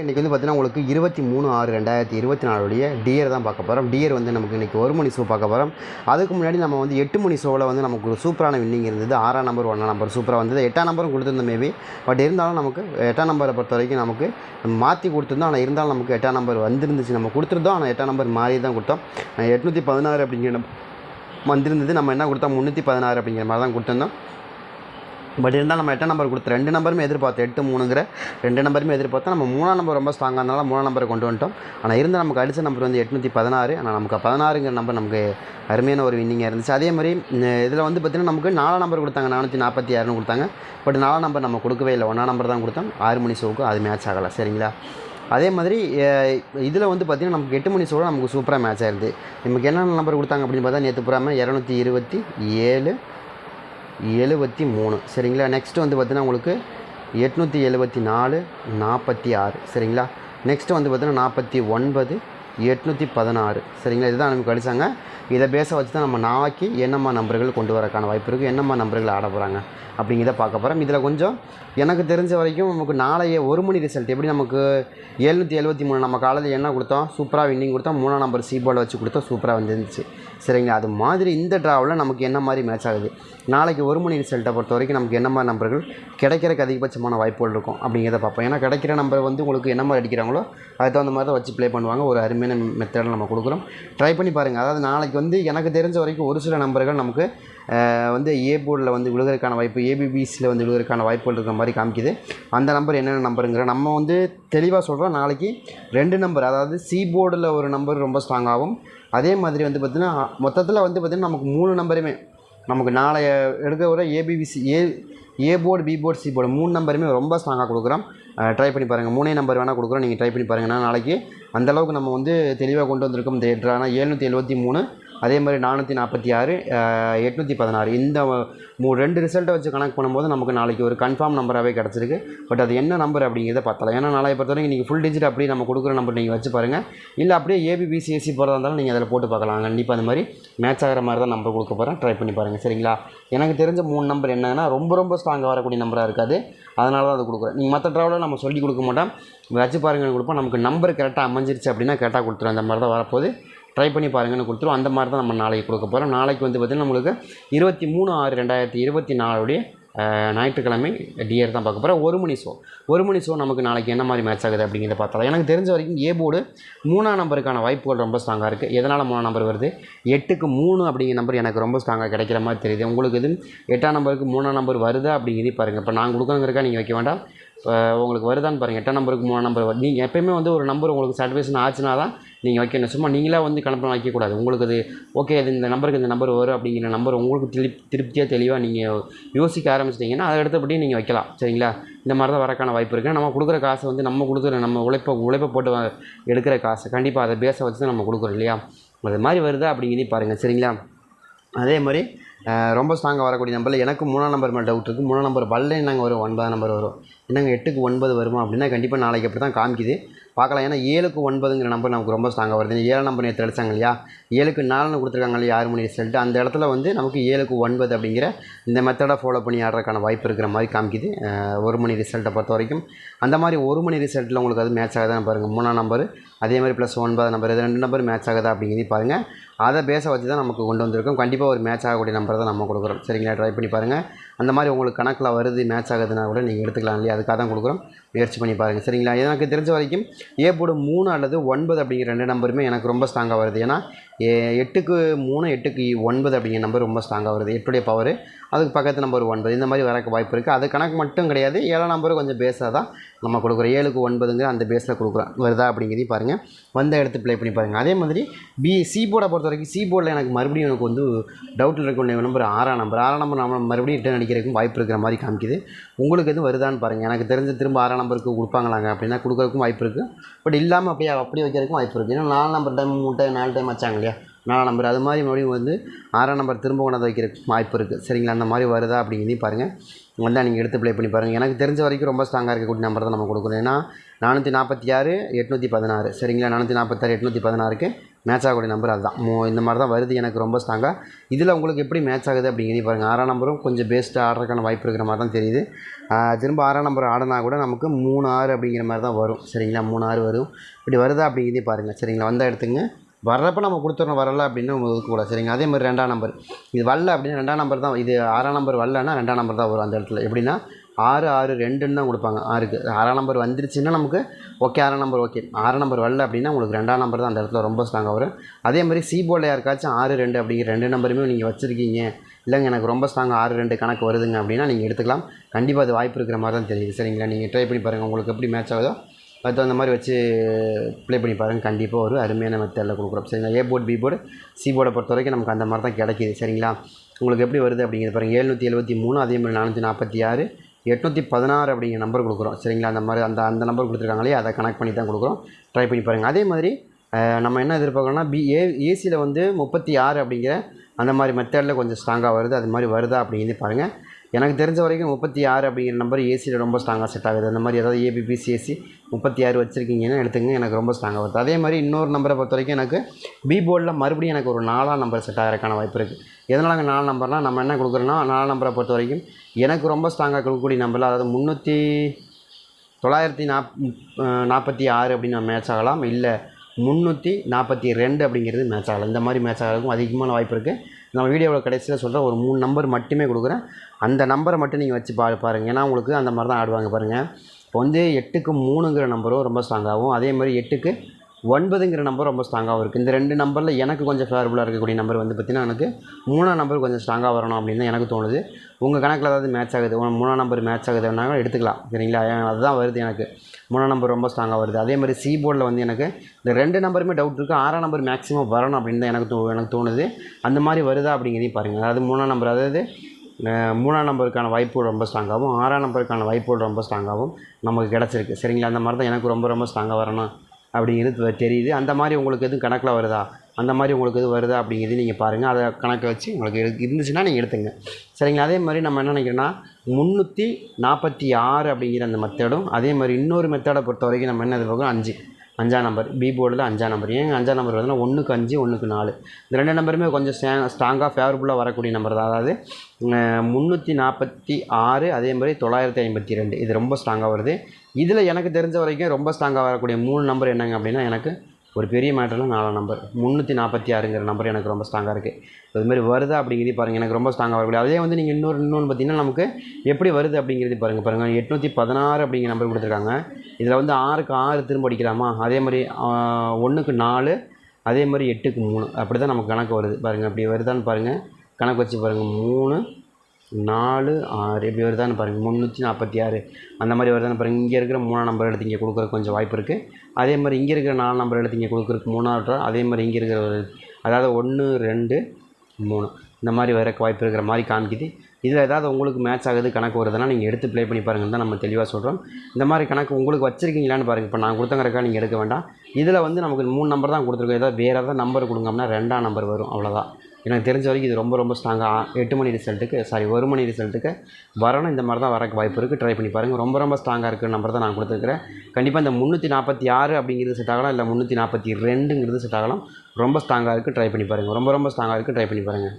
இன்றைக்கி வந்து பார்த்தீங்கன்னா உங்களுக்கு இருபத்தி மூணு ஆறு ரெண்டாயிரத்தி இருபத்தி நாலுடைய டியர் தான் பார்க்க போகிறோம் டியர் வந்து நமக்கு இன்றைக்கி ஒரு மணி ஷோ பார்க்க போகிறோம் அதுக்கு முன்னாடி நம்ம வந்து எட்டு மணி ஷோவில் வந்து நமக்கு ஒரு சூப்பரான வின்னிங் இருந்தது. ஆறாம் நம்பர் ஒன்றாம் நம்பர் சூப்பராக வந்தது. எட்டாம் நம்பரும் கொடுத்துருந்தோம் மேபி பட் இருந்தாலும் நமக்கு எட்டாம் நம்பரை பொறுத்த வரைக்கும் நமக்கு மாற்றி கொடுத்துருந்தோம். ஆனால் இருந்தாலும் நமக்கு எட்டாம் நம்பர் வந்துருந்துச்சு. நம்ம கொடுத்துருந்தோம். ஆனால் எட்டாம் நம்பர் மாறி தான் கொடுத்தோம். எட்நூற்றி பதினாறு அப்படிங்கிற வந்திருந்தது. நம்ம என்ன கொடுத்தோம்? முந்நூற்றி பதினாறு அப்படிங்கிற மாதிரி தான் கொடுத்துருந்தோம். பட் இருந்தால் நம்ம எட்டாம் நம்பர் கொடுத்து ரெண்டு நம்பருமே எதிர்பார்த்தோம். எட்டு மூணுங்கிற ரெண்டு நம்பருமே எதிர்பார்த்தா நம்ம மூணாம் நம்பர் ரொம்ப ஸ்ட்ராங்காக இருந்தாலும் மூணாம் நம்பரை கொண்டு வந்துட்டோம். ஆனால் இருந்த நமக்கு அடித்த நம்பர் வந்து எட்நூற்றி பதினாறு. ஆனால் நமக்கு பதினாறுங்கிற நம்பர் நமக்கு அருமையான ஒரு வின்னிங்காக இருந்துச்சு. அதே மாதிரி இதில் வந்து பார்த்திங்கன்னா நமக்கு நாலாம் நம்பர் கொடுத்தாங்க. நானூற்றி நாற்பத்தி ஆறுன்னு கொடுத்தாங்க. பட் நாலாம் நம்பர் நம்ம கொடுக்கவே இல்லை. ஒன்றாம் நம்பர் தான் கொடுத்தோம். ஆறு மணி ஷோவுக்கு அது மேட்ச் ஆகலை. சரிங்களா? அதே மாதிரி இதில் வந்து பார்த்திங்கன்னா நமக்கு எட்டு மணி ஷோவில் நமக்கு சூப்பராக மேட்ச் ஆயிடுது நமக்கு என்னென்ன நம்பர் கொடுத்தாங்க அப்படின்னு பார்த்தா நேற்று புறாமல் இரநூத்தி இருபத்தி ஏழு எழுபத்தி மூணு. சரிங்களா? நெக்ஸ்ட்டு வந்து பார்த்தீங்கன்னா உங்களுக்கு எட்நூற்றி எழுபத்தி நாலு நாற்பத்தி ஆறு. சரிங்களா? நெக்ஸ்ட்டு வந்து பார்த்தீங்கன்னா நாற்பத்தி ஒன்பது எட்நூற்றி பதினாறு. சரிங்களா? இதுதான் நமக்கு அடித்தாங்க இதை பேச வச்சு தான் நம்ம நாளைக்கு என்னம்மா நம்பர்கள் கொண்டு வரக்கான வாய்ப்பு இருக்குது என்னம்மா நம்பர்கள் ஆட போகிறாங்க அப்படிங்கிறத பார்க்க போகிறோம் இதில் கொஞ்சம் எனக்கு தெரிஞ்ச வரைக்கும் நமக்கு நாளைய ஒரு மணி ரிசல்ட் எப்படி நமக்கு எழுநூற்றி எழுபத்தி மூணு நம்ம காலையில் என்ன கொடுத்தோம்? சூப்பராக வின்னிங் கொடுத்தோம். மூணாம் நம்பர் சி பால் வச்சு கொடுத்தோம் சூப்பராக வந்துருந்துச்சு. சரிங்களா? அது மாதிரி இந்த ட்ராவில் நமக்கு என்ன மாதிரி மேட்ச் ஆகுது? நாளைக்கு ஒரு மணி ரிசல்ட்டை பொறுத்த வரைக்கும் நமக்கு என்ன மாதிரி நம்பர்கள் கிடைக்கிறக்கு அதிகபட்சமான வாய்ப்புகள் இருக்கும் அப்படிங்கிறத பார்ப்போம். ஏன்னா கிடைக்கிற நம்பர் வந்து உங்களுக்கு என்ன மாதிரி அடிக்கிறாங்களோ அதுக்கு தகுந்த மாதிரி தான் வச்சு ப்ளே பண்ணுவாங்க. ஒரு அருமையான மெத்தடில் நம்ம கொடுக்குறோம்? ட்ரை பண்ணி பாருங்கள் அதாவது நாளைக்கு வந்து எனக்கு தெரிஞ்ச வரைக்கும் ஒரு சில நம்பர்கள் நமக்கு வந்து ஏ போர்டில் வந்து விழுகிறதுக்கான வாய்ப்பு ஏபிபிசியில் வந்து விழுகிறதுக்கான வாய்ப்புகள் இருக்கிற மாதிரி காமிக்குது. அந்த நம்பர் என்னென்ன நம்பருங்கிற நம்ம வந்து தெளிவாக சொல்கிறோம் நாளைக்கு ரெண்டு நம்பர் அதாவது சி போர்டில் ஒரு நம்பர் ரொம்ப ஸ்ட்ராங்காகவும் அதே மாதிரி வந்து பார்த்திங்கன்னா மொத்தத்தில் வந்து பார்த்திங்கன்னா நமக்கு மூணு நம்பருமே நமக்கு நாளைய எடுக்க விட ABBC A A board B board C board மூணு நம்பருமே ரொம்ப ஸ்ட்ராங்காக கொடுக்குறோம். ட்ரை பண்ணி பாருங்கள் மூணே நம்பர் வேணால் கொடுக்குறோம். நீங்கள் ட்ரை பண்ணி பாருங்கள் நாளைக்கு அந்தளவுக்கு நம்ம வந்து தெளிவாக கொண்டு வந்திருக்கோம். தேட்டர். ஆனால் ஏழ்நூற்றி எழுபத்தி மூணு அதே மாதிரி நானூற்றி நாற்பத்தி ஆறு எட்நூற்றி பதினாறு. இந்த மூ ரெண்டு ரிசல்ட்டை வச்சு கணக்கு பண்ணும்போது நமக்கு நாளைக்கு ஒரு கன்ஃபார்ம் நம்பராகவே கிடச்சிருக்கு. பட் அது என்ன நம்பர் அப்படிங்கிறத பார்த்தலாம் ஏன்னா நாளைய பொறுத்த வரைக்கும் நீங்கள் ஃபுல் டிஜிட் அப்படியே நம்ம கொடுக்குற நம்பர் நீங்கள் வச்சு பாருங்கள் இல்லை அப்படியே ஏபிபிசிஎஸ்சி போகிறதா இருந்தாலும் நீங்கள் அதில் போட்டு பார்க்கலாம். கண்டிப்பாக அந்த மாதிரி மேட்ச் ஆகிற மாதிரி தான் நம்பர் கொடுக்க போகிறேன் ட்ரை பண்ணி பாருங்கள் சரிங்களா? எனக்கு தெரிஞ்ச மூணு நம்பர் என்னன்னா ரொம்ப ரொம்ப ஸ்ட்ராங்காக வரக்கூடிய நம்பராக இருக்காது. அதனால தான் அது கொடுக்குறேன். நீங்கள் மற்ற ட்ராவலில் நம்ம சொல்லி கொடுக்க மாட்டோம். வச்சு பாருங்கன்னு கொடுப்போம். நமக்கு நம்பர் கரெக்டாக அமைஞ்சிருச்சு அப்படின்னா கரெக்டாக கொடுத்துரும் அந்த மாதிரி தான் வரப்போகுது. ட்ரை பண்ணி பாருங்கன்னு கொடுத்துரும். அந்த மாதிரி தான் நம்ம நாளைக்கு கொடுக்க போகிறோம் நாளைக்கு வந்து பார்த்திங்கன்னா நம்மளுக்கு இருபத்தி மூணு ஆறு ரெண்டாயிரத்தி இருபத்தி நாலுடைய ஞாயிற்றுக்கிழமை டியர் தான் பார்க்க போகிறோம் ஒரு மணி ஷோ ஒரு மணி ஷோ நமக்கு நாளைக்கு என்ன மாதிரி மேட்ச் ஆகுது அப்படிங்கிறத பார்த்தலாம் எனக்கு தெரிஞ்ச வரைக்கும் ஏ போர்டு மூணாம் நம்பருக்கான வாய்ப்புகள் ரொம்ப ஸ்ட்ராங்காக இருக்குது எதனால் மூணாம் நம்பர் வருது? எட்டுக்கு மூணு அப்படிங்கிற நம்பர் எனக்கு ரொம்ப ஸ்ட்ராங்காக கிடைக்கிற மாதிரி தெரியுது. உங்களுக்கு இது எட்டாம் நம்பருக்கு மூணாம் நம்பர் வருதா அப்படிங்கிறதே பாருங்கள் இப்போ நான் கொடுக்கணுங்கிறக்கா நீங்கள் வைக்க வேண்டாம். இப்போ உங்களுக்கு வருதான்னு பாருங்கள் எட்டாம் நம்பருக்கு மூணாம் நம்பர் நீங்கள் எப்பயுமே வந்து ஒரு நம்பர் உங்களுக்கு சாட்டிஸ்ஃபேஷன் ஆச்சுன்னா தான் நீங்கள் வைக்கணும். சும்மா நீங்களாக வந்து கணப்பெல்லாம் வைக்கக்கூடாது. உங்களுக்கு அது ஓகே இது இந்த நம்பருக்கு இந்த நம்பர் வரும் அப்படிங்கிற நம்பர் உங்களுக்கு திருப் திருப்தியாக தெளிவாக நீங்கள் யோசிக்க ஆரம்பிச்சிட்டிங்கன்னா அதை அடுத்தபடி நீங்கள் வைக்கலாம். சரிங்களா? இந்த மாதிரி தான் வரக்கான வாய்ப்பு இருக்குது நம்ம கொடுக்குற காசை வந்து நம்ம கொடுக்குற நம்ம உழைப்பை உழைப்பை போட்டு வ- எடுக்கிற காசு கண்டிப்பாக அதை பேச வச்சு தான் நம்ம கொடுக்குறோம் இல்லையா? அது மாதிரி வருதா அப்படிங்கிறதையும் பாருங்கள் சரிங்களா? அதே மாதிரி ரொம்ப ஸ்ட்ராங்காக வரக்கூடிய நம்பரில் எனக்கு மூணாம் நம்பர் மேலே டவுட் இருக்குது மூணாம் நம்பர் வரல நாங்கள் வரும். ஒன்பதாம் நம்பர் வரும். என்னங்க எட்டுக்கு ஒன்பது வருமா அப்படின்னா கண்டிப்பாக நாளைக்கு அப்படி தான் காமிக்குது. பார்க்கலாம். ஏன்னா ஏழுக்கு ஒன்பதுங்கிற நம்பர் நமக்கு ரொம்ப ஸ்ட்ராங்காக வருது. ஏழு ஏழாம் நம்பர் நேற்று அடித்தாங்க இல்லையா? ஏழுக்கு நாலுன்னு கொடுத்துருக்காங்க இல்லையா ஆறு மணி ரிசல்ட் அந்த இடத்துல வந்து நமக்கு ஏழுக்கு ஒன்பது அப்படிங்கிற இந்த மெத்தடை ஃபாலோ பண்ணி ஆடுறதுக்கான வாய்ப்பு இருக்கிற மாதிரி காமிக்குது. ஒரு மணி ரிசல்ட்டை பொறுத்த வரைக்கும். அந்த மாதிரி ஒரு மணி ரிசல்ட்டில் உங்களுக்கு அது மேட்ச் ஆகுதான்னு பாருங்கள் மூணாம் நம்பர் அதே மாதிரி ப்ளஸ் ஒன்பது நம்பர் இது ரெண்டு நம்பர் மேட்ச் ஆகுதா அப்படிங்கிறது பாருங்கள் அதை பேச வச்சு தான் நமக்கு கொண்டு வந்திருக்கோம். கண்டிப்பாக ஒரு மேட்ச் ஆகக்கூடிய நம்பர் தான் நம்ம கொடுக்குறோம். சரிங்களா? ட்ரை பண்ணி பாருங்கள் அந்த மாதிரி உங்களுக்கு கணக்கில் வருது மேட்ச் ஆகுதுன்னா கூட நீங்கள் எடுத்துக்கலாம் இல்லையா? அதுக்காக தான் கொடுக்குறோம். முயற்சி பண்ணி பாருங்கள் சரிங்களா? எனக்கு தெரிஞ்ச வரைக்கும் ஏ போர்டு மூணு அல்லது ஒன்பது அப்படிங்கிற ரெண்டு நம்பருமே எனக்கு ரொம்ப ஸ்ட்ராங்காக வருது. ஏன்னா ஏ- எட்டுக்கு மூணு எட்டுக்கு ஒன்பது அப்படிங்கிற நம்பர் ரொம்ப ஸ்ட்ராங்காக வருது. எட்டுடைய பவர் அதுக்கு பக்கத்து நம்பர் ஒன்பது. இந்த மாதிரி வரக்கு வாய்ப்பு இருக்குது அது கணக்கு மட்டும் கிடையாது. ஏழாம் நம்பரும் கொஞ்சம் பேஸாக தான் நம்ம கொடுக்குறோம் ஏழுக்கு ஒன்பதுங்கிற அந்த பேஸில் கொடுக்குறோம். வருதா அப்படிங்கிறதையும் பாருங்கள் வந்த இடத்து ப்ளே பண்ணி பாருங்கள் அதே மாதிரி பி சி போர்டை பொறுத்த வரைக்கும் சி போர்டில் எனக்கு மறுபடியும் எனக்கு வந்து டவுட்டில் இருக்கக்கூடிய நம்பர் ஆறாம் நம்பர் ஆறாம் நம்பர் நம்ம மறுபடியும் ரிட்டர்ன் அடிக்கிறதுக்கும் வாய்ப்பு இருக்கிற மாதிரி காமிக்குது. உங்களுக்கு எதுவும் வருதான்னு பாருங்கள் எனக்கு தெரிஞ்சு திரும்ப ஆறாம் நம்பருக்கு கொடுப்பாங்களாங்க அப்படின்னா கொடுக்குறதுக்கும் வாய்ப்பு இருக்குது பட் இல்லாமல் அப்படியே அப்படியே வைக்கிறதுக்கும் வாய்ப்பு இருக்குது ஏன்னா நாலு நம்பர் டைம் மூணு டைம் நாலு டைம் வச்சாங்க இல்லையா? நாலாம் நம்பர். அது மாதிரி மறுபடியும் வந்து ஆறாம் நம்பர் திரும்ப கொண்டாந்து வைக்கிற வாய்ப்பு இருக்குது சரிங்களா? அந்த மாதிரி வருதா அப்படிங்கிறதையும் பாருங்கள் வந்தால் நீங்கள் எடுத்து ப்ளே பண்ணி பாருங்கள் எனக்கு தெரிஞ்ச வரைக்கும் ரொம்ப ஸ்ட்ராங்காக இருக்கக்கூடிய நம்பர் தான் நம்ம கொடுக்குறோம் ஏன்னா நானூற்றி நாற்பத்தி ஆறு எட்நூற்றி பதினாறு. சரிங்களா? நானூற்றி நாற்பத்தாறு எட்நூற்றி பதினாறுக்கு மேட்ச் ஆகக்கூடிய நம்பர் அதுதான். மோ இந்த மாதிரி தான் வருது. எனக்கு ரொம்ப ஸ்ட்ராங்காக இதில் உங்களுக்கு எப்படி மேட்ச் ஆகுது அப்படிங்கிறதையும் பாருங்கள் ஆறாம் நம்பரும் கொஞ்சம் பெஸ்ட்டாக ஆடுறதுக்கான வாய்ப்பு இருக்கிற மாதிரி தான் தெரியுது. திரும்ப ஆறாம் நம்பர் ஆடினா கூட நமக்கு மூணு ஆறு அப்படிங்கிற மாதிரி தான் வரும். சரிங்களா? மூணு ஆறு வரும். இப்படி வருதா அப்படிங்கிறதே பாருங்கள் சரிங்களா? வந்தால் எடுத்துங்க. வர்றப்போ நம்ம கொடுத்துறோம் வரல அப்படின்னு நம்ம ஒதுக்கக்கூடாது சரிங்க? அதே மாதிரி ரெண்டாம் நம்பர். இது வரல அப்படின்னு ரெண்டாம் நம்பர் தான் இது ஆறாம் நம்பர் வரலன்னா ரெண்டாம் நம்பர் தான் வரும் அந்த இடத்துல. எப்படின்னா ஆறு ஆறு ரெண்டுன்னு தான் கொடுப்பாங்க. ஆறுக்கு. ஆறாம் நம்பர் வந்துருச்சுன்னா நமக்கு ஓகே ஆறாம் நம்பர் ஓகே. ஆறாம் நம்பர் வரல அப்படின்னா உங்களுக்கு ரெண்டாம் நம்பர் தான் அந்த இடத்துல ரொம்ப ஸ்ட்ராங்காக வரும். அதே மாதிரி சி போர்டில் யாருக்காச்சும் ஆறு ரெண்டு அப்படிங்கிற ரெண்டு நம்பருமே நீங்கள் வச்சுருக்கீங்க. இல்லைங்க எனக்கு ரொம்ப ஸ்ட்ராங் ஆறு ரெண்டு கணக்கு வருதுங்க அப்படின்னா நீங்கள் எடுத்துக்கலாம். கண்டிப்பாக அது வாய்ப்பு இருக்கிற மாதிரி தான் தெரியுது. சரிங்களா? நீங்கள் ட்ரை பண்ணி பாருங்கள் உங்களுக்கு எப்படி மேட்ச் ஆகுதோ அது தகுந்த மாதிரி வச்சு ப்ளே பண்ணி பாருங்கள் கண்டிப்பாக ஒரு அருமையான மெத்தடில் கொடுக்குறோம். சரிங்களா? A board B board C போர்டை பொறுத்த வரைக்கும் நமக்கு அந்த மாதிரி தான் கிடைக்கிது. சரிங்களா? உங்களுக்கு எப்படி வருது அப்படிங்கிறது பாருங்கள் ஏழ்நூற்றி எழுபத்தி மூணு அதே மாதிரி நானூற்றி நாற்பத்தி ஆறு எட்நூற்றி பதினாறு அப்படிங்கிற நம்பர் கொடுக்குறோம். சரிங்களா? அந்த மாதிரி அந்த அந்த நம்பர் கொடுத்துருக்காங்களே அதை கனெக்ட் பண்ணி தான் கொடுக்குறோம். ட்ரை பண்ணி பாருங்கள் அதே மாதிரி நம்ம என்ன எதிர்பார்க்கணும்னா பி ஏ ஏசியில் வந்து முப்பத்தி ஆறு அப்படிங்கிற அந்த மாதிரி மெத்தடில் கொஞ்சம் ஸ்ட்ராங்காக வருது. அது மாதிரி வருதா அப்படிங்கிறது பாருங்கள் எனக்கு தெரிஞ்ச வரைக்கும் முப்பத்தி ஆறு அப்படிங்கிற நம்பர் ஏசியில் ரொம்ப ஸ்ட்ராங்காக செட் ஆகுது. அந்த மாதிரி ஏதாவது ஏபிபிசிஎஸ்சி முப்பத்தி ஆறு வச்சுருக்கீங்கன்னா எடுத்துங்க எனக்கு ரொம்ப ஸ்ட்ராங்காக வருது. அதே மாதிரி இன்னொரு நம்பரை பொறுத்த வரைக்கும் எனக்கு பி போர்டில் மறுபடியும் எனக்கு ஒரு நாலாம் நம்பர் செட் ஆகிறதுக்கான வாய்ப்பு இருக்குது எதனால் அங்கே நாலு நம்பர்னால் நம்ம என்ன கொடுக்குறோன்னா நாலு நம்பரை பொறுத்த வரைக்கும் எனக்கு ரொம்ப ஸ்ட்ராங்காக கொடுக்கக்கூடிய நம்பரில் அதாவது முந்நூற்றி தொள்ளாயிரத்தி நாப் நாற்பத்தி ஆறு அப்படின்னு மேட்ச் ஆகலாம். இல்லை முந்நூற்றி நாற்பத்தி ரெண்டு அப்படிங்கிறது மேட்ச் ஆகலாம். இந்த மாதிரி மேட்ச் ஆகிறதுக்கும் அதிகமான வாய்ப்பு இருக்குது நம்ம வீடியோவில் கடைசியில் சொல்கிற ஒரு மூணு நம்பர் மட்டுமே கொடுக்குறேன். அந்த நம்பரை மட்டும் நீங்கள் வச்சு பா பாருங்கள் ஏன்னா உங்களுக்கு அந்த மாதிரி தான் ஆடுவாங்க பாருங்கள் இப்போ வந்து எட்டுக்கு மூணுங்கிற நம்பரும் ரொம்ப ஸ்ட்ராங்காகவும் அதே மாதிரி எட்டுக்கு ஒன்பதுங்கிற நம்பர் ரொம்ப ஸ்ட்ராங்காகவும் இருக்குது இந்த ரெண்டு நம்பரில் எனக்கு கொஞ்சம் ஃபேவரபுளாக இருக்கக்கூடிய நம்பர் வந்து பார்த்திங்கன்னா எனக்கு மூணாம் நம்பர் கொஞ்சம் ஸ்ட்ராங்காக வரணும் அப்படின்னு தான் எனக்கு தோணுது. உங்கள் கணக்கில் ஏதாவது மேட்ச் ஆகுது? உங்கள் மூணாம் நம்பர் மேட்ச் ஆகுதுன்னா எடுத்துக்கலாம். சரிங்களா? அதுதான் வருது எனக்கு. மூணாம் நம்பர் ரொம்ப ஸ்ட்ராங்காக வருது. அதே மாதிரி சி போர்டில் வந்து எனக்கு இந்த ரெண்டு நம்பருமே டவுட் இருக்குது ஆறாம் நம்பர் மேக்ஸிமம் வரணும் அப்படின்னு தான் எனக்கு தோ எனக்கு தோணுது. அந்த மாதிரி வருதா அப்படிங்கிறதையும் பாருங்கள் அதாவது மூணாம் நம்பர் அதாவது மூணாம் நம்பருக்கான வாய்ப்புகள் ரொம்ப ஸ்ட்ராங்காகவும் ஆறாம் நம்பருக்கான வாய்ப்புகள் ரொம்ப ஸ்ட்ராங்காகவும் நமக்கு கிடச்சிருக்கு. சரிங்களா? அந்த மாதிரி தான் எனக்கு ரொம்ப ரொம்ப ஸ்ட்ராங்காக வரணும். அப்படிங்கிறது தெரியுது. அந்த மாதிரி உங்களுக்கு எதுவும் கணக்கில் வருதா? அந்த மாதிரி உங்களுக்கு எதுவும் வருதா அப்படிங்கிறது நீங்கள் பாருங்கள் அதை கணக்கை வச்சு உங்களுக்கு இரு- இருந்துச்சுன்னா நீங்கள் எடுத்துங்க. சரிங்களா? அதே மாதிரி நம்ம என்ன நினைக்கிறோன்னா முந்நூற்றி நாற்பத்தி ஆறு அப்படிங்கிற அந்த மெத்தடும் அதே மாதிரி இன்னொரு மெத்தடை பொறுத்த வரைக்கும் நம்ம என்ன எதிர்பார்க்கணும் அஞ்சு. அஞ்சாம் நம்பர் பி போர்டில் அஞ்சாம் நம்பர் ஏன் அஞ்சாம் நம்பர் வருதுன்னா ஒன்றுக்கு அஞ்சு ஒன்றுக்கு நாலு. இந்த ரெண்டு நம்பருமே கொஞ்சம் ஸ்டே ஸ்ட்ராங்காக ஃபேவரபுளாக வரக்கூடிய நம்பர் தான். அதாவது முந்நூற்றி நாற்பத்தி ஆறு அதே மாதிரி தொள்ளாயிரத்தி ஐம்பத்தி ரெண்டு. இது ரொம்ப ஸ்ட்ராங்காக வருது. இதில் எனக்கு தெரிஞ்ச வரைக்கும் ரொம்ப ஸ்ட்ராங்காக வரக்கூடிய மூணு நம்பர் என்னங்க அப்படின்னா எனக்கு ஒரு பெரிய மேட்டரில் நாலாம் நம்பர் முந்நூற்றி நாற்பத்தி ஆறுங்கிற நம்பர் எனக்கு ரொம்ப ஸ்ட்ராங்காக இருக்குது அதுமாதிரி வருதா அப்படிங்கிறது பாருங்கள் எனக்கு ரொம்ப ஸ்ட்ராங்காக வரக்கூடிய. அதே வந்து நீங்கள் இன்னொரு இன்னொன்று பார்த்தீங்கன்னா நமக்கு எப்படி வருது அப்படிங்கிறது பாருங்கள் பாருங்கள் எட்நூற்றி பதினாறு அப்படிங்கிற நம்பர் கொடுத்துருக்காங்க. இதில் வந்து ஆறுக்கு ஆறு திரும்ப அடிக்கலாமா? அதே மாதிரி ஒன்றுக்கு நாலு அதே மாதிரி எட்டுக்கு மூணு. அப்படி தான் நமக்கு கணக்கு வருது. பாருங்கள் அப்படி வருதான்னு பாருங்கள் கணக்கு வச்சு பாருங்கள் மூணு நாலு ஆறு இப்படி வருதான்னு பாருங்கள் முந்நூற்றி நாற்பத்தி ஆறு. அந்த மாதிரி வருதான்னு பாருங்கள் இங்கே இருக்கிற மூணாம் நம்பர் எடுத்து இங்கே கொடுக்குற கொஞ்சம் வாய்ப்பு இருக்குது அதே மாதிரி இங்கே இருக்கிற நாலு நம்பர் எடுத்து இங்கே கொடுக்குறக்கு மூணாவது அதே மாதிரி இங்கே இருக்கிற ஒரு அதாவது ஒன்று ரெண்டு மூணு. இந்த மாதிரி வரக்கு வாய்ப்பு இருக்கிற மாதிரி காமிக்குது. இதில் ஏதாவது உங்களுக்கு மேட்ச் ஆகுது கணக்கு வருதுன்னா நீங்கள் எடுத்து ப்ளே பண்ணி பாருங்கன்னு தான் நம்ம தெளிவாக சொல்கிறோம் இந்த மாதிரி கணக்கு உங்களுக்கு வச்சிருக்கீங்களான்னு பாருங்கள் இப்போ நான் கொடுத்தங்கறக்கா நீங்கள் எடுக்க வேண்டாம். இதில் வந்து நமக்கு மூணு நம்பர் தான் கொடுத்துருக்கோம். ஏதாவது வேறு ஏதாவது நம்பர் கொடுங்க அப்படின்னா ரெண்டாம் நம்பர் வரும். அவ்வளோதான் எனக்கு தெரிஞ்ச வரைக்கும் இது ரொம்ப ரொம்ப ஸ்ட்ராங்காக எட்டு மணி ரிசல்ட்டுக்கு சாரி ஒரு மணி ரிசல்ட்டுக்கு வரணும். இந்த மாதிரி தான் வரக்கு வாய்ப்பு இருக்குது ட்ரை பண்ணி பாருங்கள் ரொம்ப ரொம்ப ஸ்ட்ராங்காக இருக்குது நம்பர் தான் நான் கொடுத்துருக்கிறேன். கண்டிப்பாக இந்த முந்நூற்றி நாற்பத்தி ஆறு அப்படிங்கிறது செட் ஆகலாம். இல்லை முந்நூற்றி நாற்பத்தி ரெண்டுங்கிறது செட் ஆகலாம். ரொம்ப ஸ்ட்ராங்காக இருக்குது ட்ரை பண்ணி பாருங்கள் ரொம்ப ரொம்ப ஸ்ட்ராங்காக இருக்குது ட்ரை பண்ணி பாருங்கள்